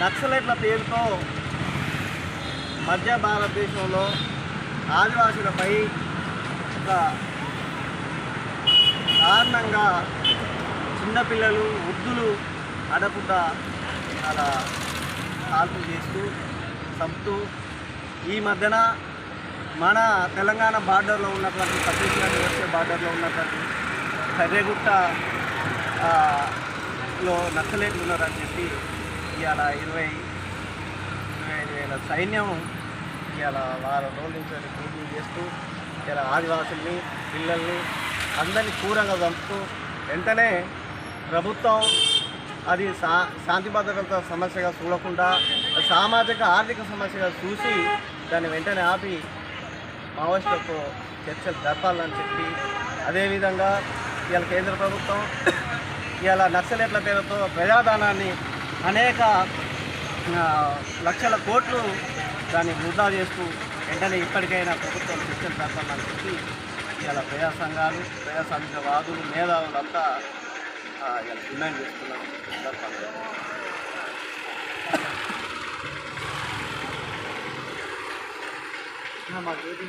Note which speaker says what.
Speaker 1: నక్సలైట్ల పేరుతో మధ్య భారతదేశంలో ఆదివాసులపై ఒక దారుణంగా చిన్నపిల్లలు వృద్ధులు అడకుండా అలా కాల్పులు చేస్తూ చంపుతూ ఈ మధ్యన మన తెలంగాణ బార్డర్లో ఉన్నటువంటి ఛత్తీస్గఢ్ వచ్చే బార్డర్లో ఉన్నటువంటి కర్రెగుట్ట లో నక్సలైట్లు ఉన్నారని చెప్పి ఇవాళ ఇరవై ఇరవై ఐదు వేల సైన్యం ఇవాళ వారం రోజుల నుంచి పోటీ చేస్తూ ఇలా ఆదివాసుల్ని పిల్లల్ని అందరినీ క్రూరంగా చంపుతూ వెంటనే ప్రభుత్వం అది శా శాంతి భద్రత సమస్యగా చూడకుండా సామాజిక ఆర్థిక సమస్యగా చూసి దాన్ని వెంటనే ఆపి మావోయిస్టులతో చర్చలు జరపాలని చెప్పి అదేవిధంగా ఇవాళ కేంద్ర ప్రభుత్వం ఇలా నక్సలేట్ల పేరుతో ప్రజాదానాన్ని అనేక లక్షల కోట్లు దాన్ని వృధా చేస్తూ వెంటనే ఇప్పటికైనా ప్రభుత్వం శిక్షణ పెడతామని చెప్పి ఇవాళ ప్రజా సంఘాలు ప్రజాస్వామికవాదులు మేధావులంతా ఆ, డిమాండ్ చేస్తున్నారు. మాకు ఏది